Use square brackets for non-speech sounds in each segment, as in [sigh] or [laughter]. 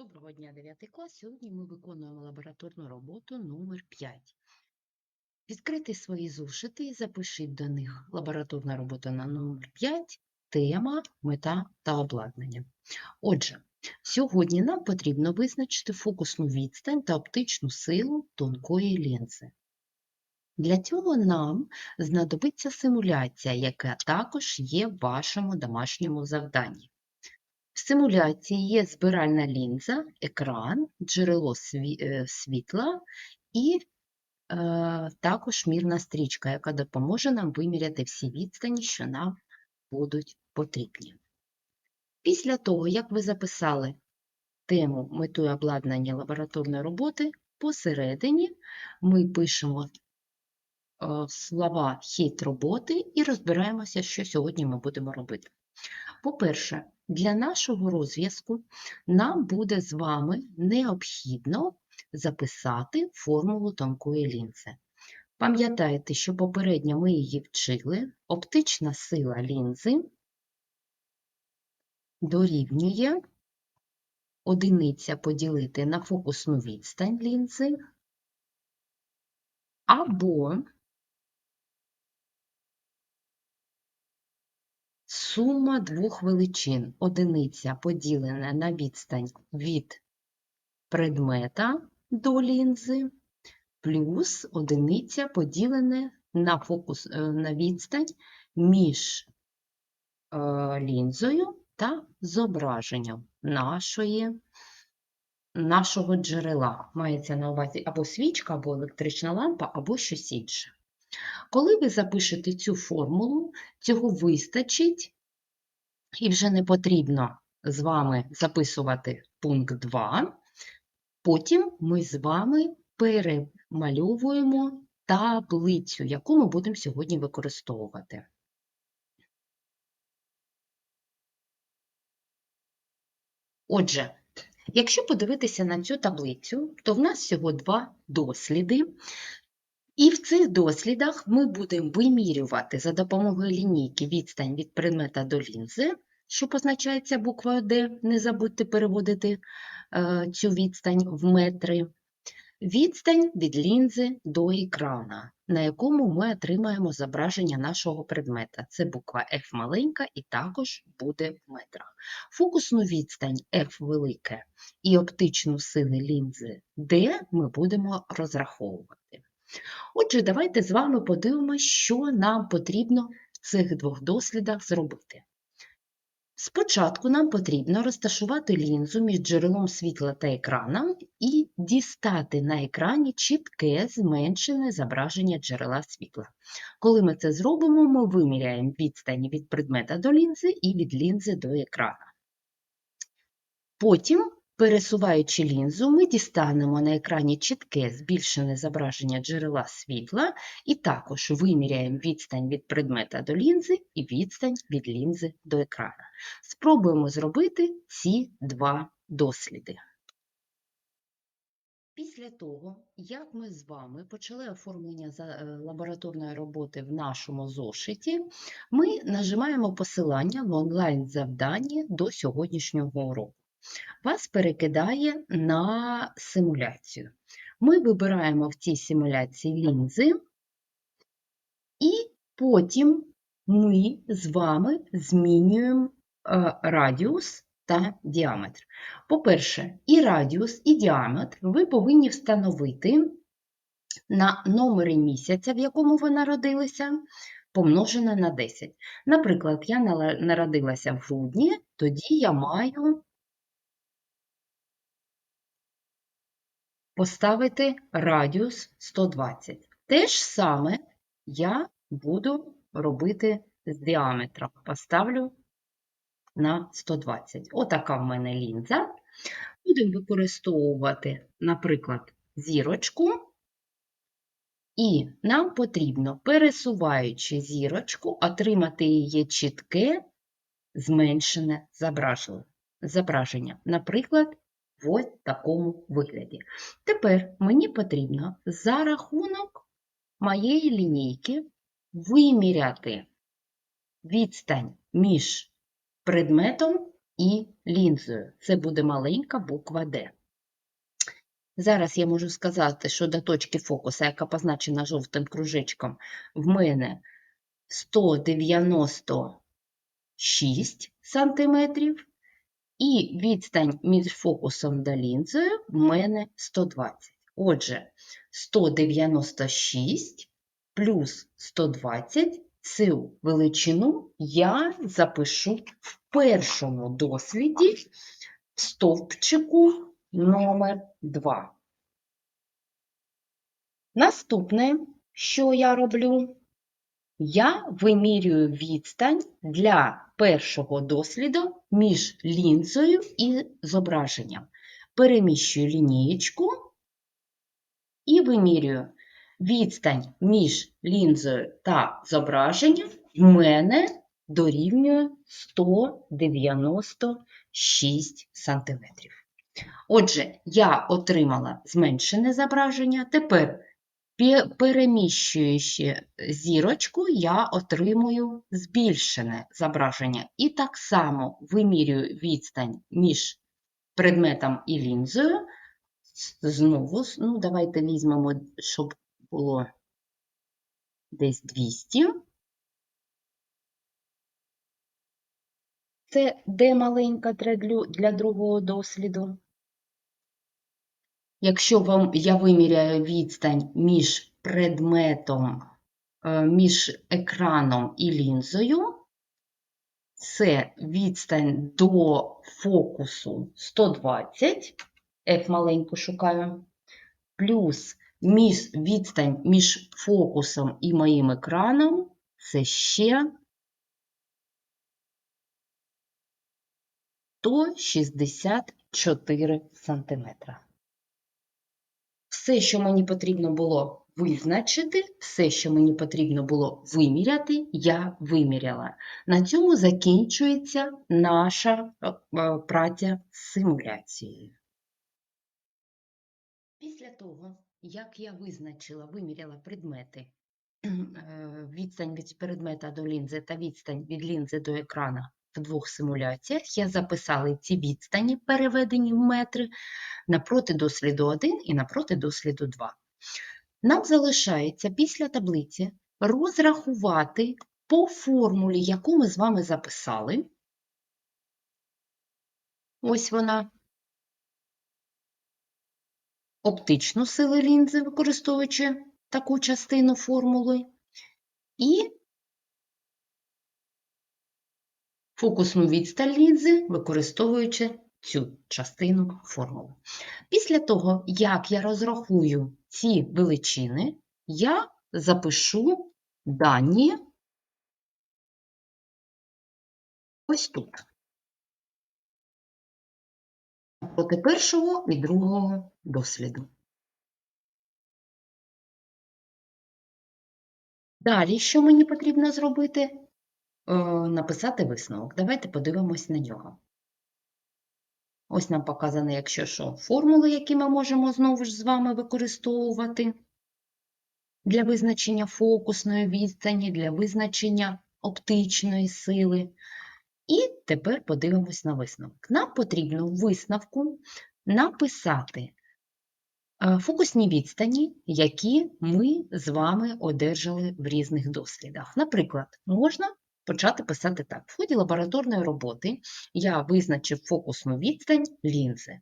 Доброго дня, 9 клас. Сьогодні ми виконуємо лабораторну роботу номер 5. Відкрити свої зошити і запишіть до них лабораторна робота на номер 5, тема, мета та обладнання. Отже, сьогодні нам потрібно визначити фокусну відстань та оптичну силу тонкої лінзи. Для цього нам знадобиться симуляція, яка також є в вашому домашньому завданні. В симуляції є збиральна лінза, екран, джерело е, світла і е, також мірна стрічка, яка допоможе нам виміряти всі відстані, що нам будуть потрібні. Після того, як ви записали тему мету обладнання лабораторної роботи, посередині ми пишемо е, слова хід роботи і розбираємося, що сьогодні ми будемо робити. По-перше, для нашого розв'язку нам буде з вами необхідно записати формулу тонкої лінзи. Пам'ятайте, що попередньо ми її вчили. Оптична сила лінзи дорівнює одиниця поділити на фокусну відстань лінзи або Сума двох величин одиниця поділена на відстань від предмета до лінзи, плюс одиниця поділене на, фокус, е, на відстань між е, лінзою та зображенням нашої, нашого джерела. Мається на увазі або свічка, або електрична лампа, або щось інше. Коли ви запишете цю формулу, цього вистачить, і вже не потрібно з вами записувати пункт 2. Потім ми з вами перемальовуємо таблицю, яку ми будемо сьогодні використовувати. Отже, якщо подивитися на цю таблицю, то в нас всього два досліди. І в цих дослідах ми будемо вимірювати за допомогою лінійки відстань від предмета до лінзи, що позначається буквою D, не забудьте переводити е, цю відстань в метри. Відстань від лінзи до екрана, на якому ми отримаємо зображення нашого предмета. Це буква F маленька і також буде в метрах. Фокусну відстань F велике і оптичну силу лінзи D ми будемо розраховувати. Отже, давайте з вами подивимося, що нам потрібно в цих двох дослідах зробити. Спочатку нам потрібно розташувати лінзу між джерелом світла та екраном і дістати на екрані чітке зменшене зображення джерела світла. Коли ми це зробимо, ми виміряємо відстані від предмета до лінзи і від лінзи до екрана. Потім Пересуваючи лінзу, ми дістанемо на екрані чітке збільшене зображення джерела світла і також виміряємо відстань від предмета до лінзи і відстань від лінзи до екрана. Спробуємо зробити ці два досліди. Після того, як ми з вами почали оформлення е, лабораторної роботи в нашому зошиті, ми нажимаємо посилання в онлайн-завданні до сьогоднішнього уроку вас перекидає на симуляцію. Ми вибираємо в цій симуляції лінзи, і потім ми з вами змінюємо е, радіус та діаметр. По-перше, і радіус, і діаметр ви повинні встановити на номері місяця, в якому ви народилися, помножене на 10. Наприклад, я народилася в грудні, тоді я маю поставити радіус 120. Те ж саме я буду робити з діаметром. Поставлю на 120. Отака в мене лінза. Будемо використовувати, наприклад, зірочку. І нам потрібно, пересуваючи зірочку, отримати її чітке зменшене зображення-. Наприклад, в ось такому вигляді. Тепер мені потрібно за рахунок моєї лінійки виміряти відстань між предметом і лінзою. Це буде маленька буква Д. Зараз я можу сказати, що до точки фокуса, яка позначена жовтим кружечком, в мене 196 сантиметрів, і відстань між фокусом та лінзою в мене 120. Отже, 196 плюс 120 цю величину я запишу в першому досліді в стовпчику номер 2. Наступне, що я роблю, я вимірюю відстань для першого досліду між лінзою і зображенням. Переміщую лінієчку і вимірюю відстань між лінзою та зображенням в мене дорівнює 196 см. Отже, я отримала зменшене зображення. Тепер, пе- переміщуючи зірочку, я отримую збільшене зображення. І так само вимірюю відстань між предметом і лінзою. Знову, ну, давайте візьмемо, щоб було десь 200. Це де маленька для, другого досліду. Якщо вам, я виміряю відстань між предметом, е, між екраном і лінзою, це відстань до фокусу 120, F маленьку шукаю, плюс між, відстань між фокусом і моїм екраном, це ще 164 сантиметра. Все, що мені потрібно було визначити, все, що мені потрібно було виміряти, я виміряла. На цьому закінчується наша е, е, праця з симуляцією. Після того, як я визначила, виміряла предмети, [clears throat] е, відстань від предмета до лінзи та відстань від лінзи до екрана в двох симуляціях, я записала ці відстані, переведені в метри, напроти досліду 1 і напроти досліду 2. Нам залишається після таблиці розрахувати по формулі, яку ми з вами записали. Ось вона. Оптичну силу лінзи, використовуючи таку частину формули, і фокусну відстань лінзи, використовуючи цю частину формули. Після того, як я розрахую ці величини, я запишу дані ось тут. Проти першого і другого досліду. Далі, що мені потрібно зробити? Е, Написати висновок. Давайте подивимось на нього. Ось нам показано, якщо що, формули, які ми можемо знову ж з вами використовувати для визначення фокусної відстані, для визначення оптичної сили. І тепер подивимось на висновок. Нам потрібно в висновку написати е, фокусні відстані, які ми з вами одержали в різних дослідах. Наприклад, можна почати писати так. В ході лабораторної роботи я визначив фокусну відстань лінзи.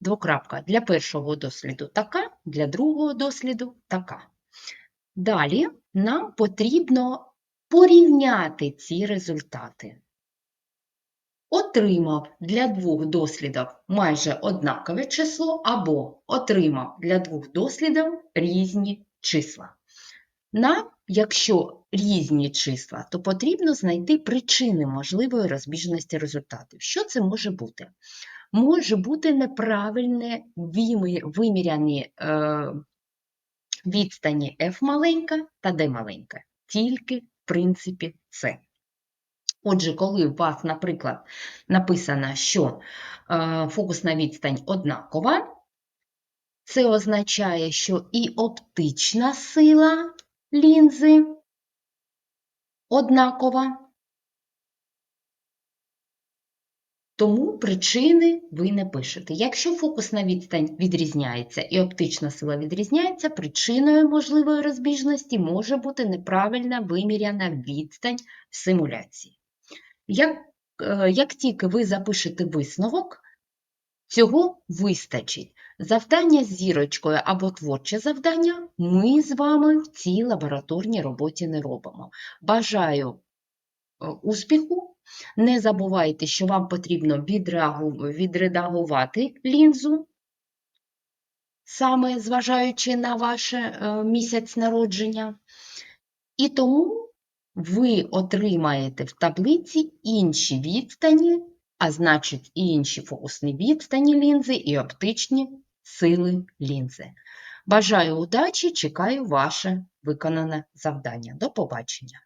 Двокрапка для першого досліду така, для другого досліду така. Далі нам потрібно порівняти ці результати. Отримав для двох дослідів майже однакове число або отримав для двох дослідів різні числа. Нам, якщо різні числа, то потрібно знайти причини можливої розбіжності результатів. Що це може бути? Може бути неправильне виміряні е, відстані F маленька та D маленька. Тільки, в принципі, це. Отже, коли у вас, наприклад, написано, що е, фокусна відстань однакова, це означає, що і оптична сила лінзи однакова. Тому причини ви не пишете. Якщо фокусна відстань відрізняється і оптична сила відрізняється, причиною можливої розбіжності може бути неправильно виміряна відстань в симуляції. Як, е, як тільки ви запишете висновок, цього вистачить. Завдання з зірочкою або творче завдання ми з вами в цій лабораторній роботі не робимо. Бажаю е, успіху! Не забувайте, що вам потрібно відредагувати лінзу, саме зважаючи на ваш е, місяць народження. І тому ви отримаєте в таблиці інші відстані, а значить і інші фокусні відстані лінзи і оптичні сили лінзи. Бажаю удачі, чекаю ваше виконане завдання. До побачення!